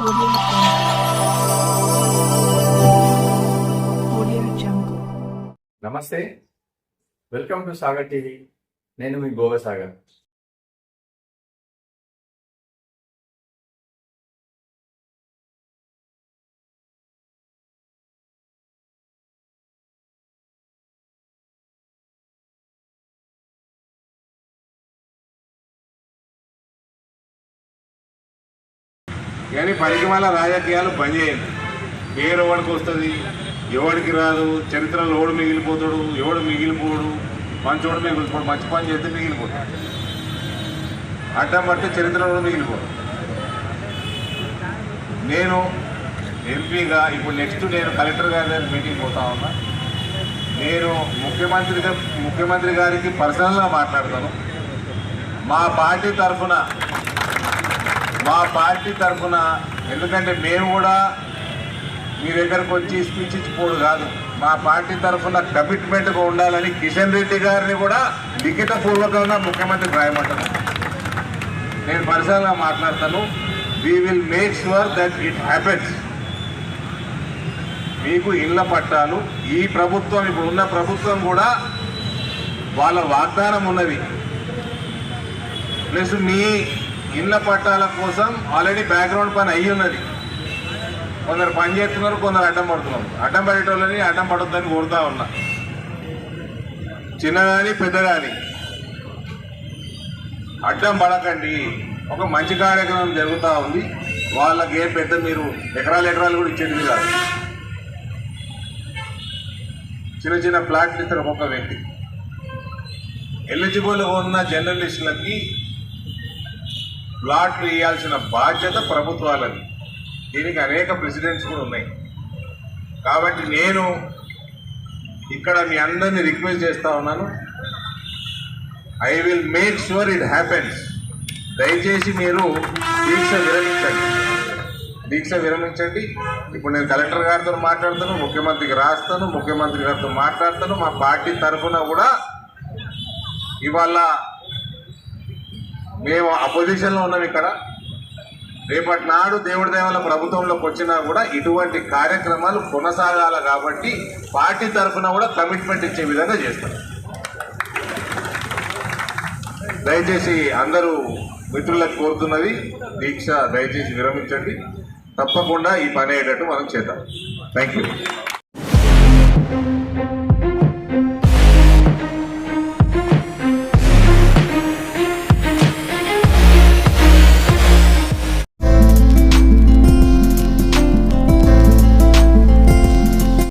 Audio Audio Jungle. నమస్తే. Welcome to Sagar TV నేను మీ గోవా సాగర్ కానీ పనికిమాల రాజకీయాలు బంద్ చేయండి. పేరు ఎవరికి వస్తుంది? ఎవడికి రాదు? చరిత్రలో ఎవడు మిగిలిపోతాడు. ఎవడు మిగిలిపోడు? మంచోడు మిగిలిపోడు. మంచి పని చేస్తే మిగిలిపోతాడు. అడ్డం పడితే చరిత్రలో మిగిలిపోడు. నేను ఎంపీగా ఇప్పుడు నెక్స్ట్ నేను కలెక్టర్ గారి దగ్గర మీటింగ్ పోతా ఉన్నా. నేను ముఖ్యమంత్రి ముఖ్యమంత్రి గారికి పర్సనల్గా మాట్లాడతాను. మా పార్టీ తరఫున మా పార్టీ తరఫున ఎందుకంటే మేము కూడా మీ దగ్గరకు వచ్చి స్పీచ్ ఇచ్చిపోడు కాదు. మా పార్టీ తరఫున కమిట్మెంట్గా ఉండాలని కిషన్ రెడ్డి గారిని కూడా లిఖిత పూర్వకంగా ముఖ్యమంత్రి రాయమంటాను నేను పరిసరంగా మాట్లాడతాను. We will make sure that it happens మీకు ఇళ్ళ పట్టాలు ఈ ప్రభుత్వం ఇప్పుడు ఉన్న ప్రభుత్వం కూడా వాళ్ళ వాగ్దానం ఉన్నది ప్లస్ మీ ఇళ్ళ పట్టాల కోసం ఆల్రెడీ బ్యాక్గ్రౌండ్ పని అయ్యి ఉన్నది. కొందరు పని చేస్తున్నారు కొందరు అడ్డం పడుతున్నారు. అడ్డం పడేటోళ్ళని అడ్డం పడొద్దని కోరుతా ఉన్నా. చిన్నగాని పెద్దగాని అడ్డం పడకండి. ఒక మంచి కార్యక్రమం జరుగుతూ ఉంది. వాళ్ళకి ఏ పెద్ద మీరు ఎకరాలు ఎకరాలు కూడా ఇచ్చేది కాదు. చిన్న చిన్న ప్లాట్లు ఇస్తారు ఒక్కొక్క వ్యక్తి. ఎలిజిబుల్ ఉన్న జర్నలిస్టులకి ప్లాట్లు ఇవ్వాల్సిన బాధ్యత ప్రభుత్వాలది. దీనికి అనేక ప్రెసిడెంట్స్ కూడా ఉన్నాయి. కాబట్టి నేను ఇక్కడ మీ అందరినీ రిక్వెస్ట్ చేస్తా ఉన్నాను. I will make sure it happens. దయచేసి మీరు దీక్ష విరమించండి. దీక్ష విరమించండి. ఇప్పుడు నేను కలెక్టర్ గారితో మాట్లాడతాను ముఖ్యమంత్రికి రాస్తాను ముఖ్యమంత్రి గారితో మాట్లాడతాను. మా పార్టీ తరఫున కూడా ఇవాళ మేము అపోజిషన్లో ఉన్నాం ఇక్కడ. రేపటి నాడు దేవుడి దేవాల ప్రభుత్వంలోకి వచ్చినా కూడా ఇటువంటి కార్యక్రమాలు కొనసాగాల కాబట్టి పార్టీ తరఫున కూడా కమిట్మెంట్ ఇచ్చే విధంగా చేస్తాం. దయచేసి అందరూ మిత్రులకు కోరుతున్నది దీక్ష దయచేసి విరమించండి. తప్పకుండా ఈ పని అయ్యేటట్టు మనం చేద్దాం. Thank you